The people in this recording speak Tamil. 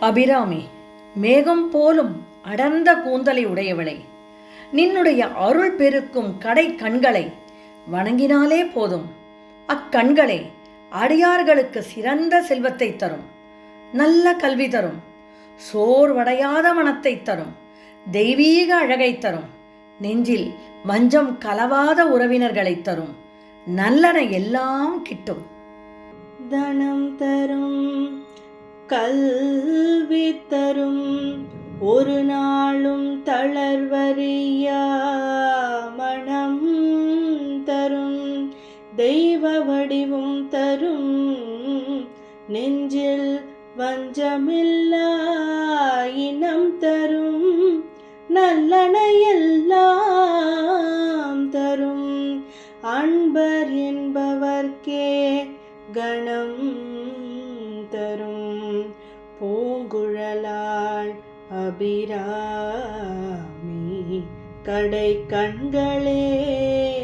அபிராமி மேகம் போலும் அடர்ந்த கூந்தலை உடையவளை. நின்னுடைய அருள் பெருக்கும் கடை கண்களை வணங்கினாலே போதும். அக்கண்களே அடியார்களுக்கு சிறந்த செல்வத்தை தரும். நல்ல கல்வி தரும். சோர்வடையாத மனத்தை தரும். தெய்வீக அழகை தரும். நெஞ்சில் வஞ்சம் கலவாத உறவினர்களை தரும். நல்லன எல்லாம் கிட்டும். தனம் தரும் கல் தரும் ஒரு நாளும் தளர்வறியா மனம் தரும் தெய்வ வடிவும் தரும் நெஞ்சில் வஞ்சமில்லா இனம் தரும் நல்லன தரும் அன்பர் என்பவர்க்கே கணம் தரும். அபிராமி கடை கண்களே.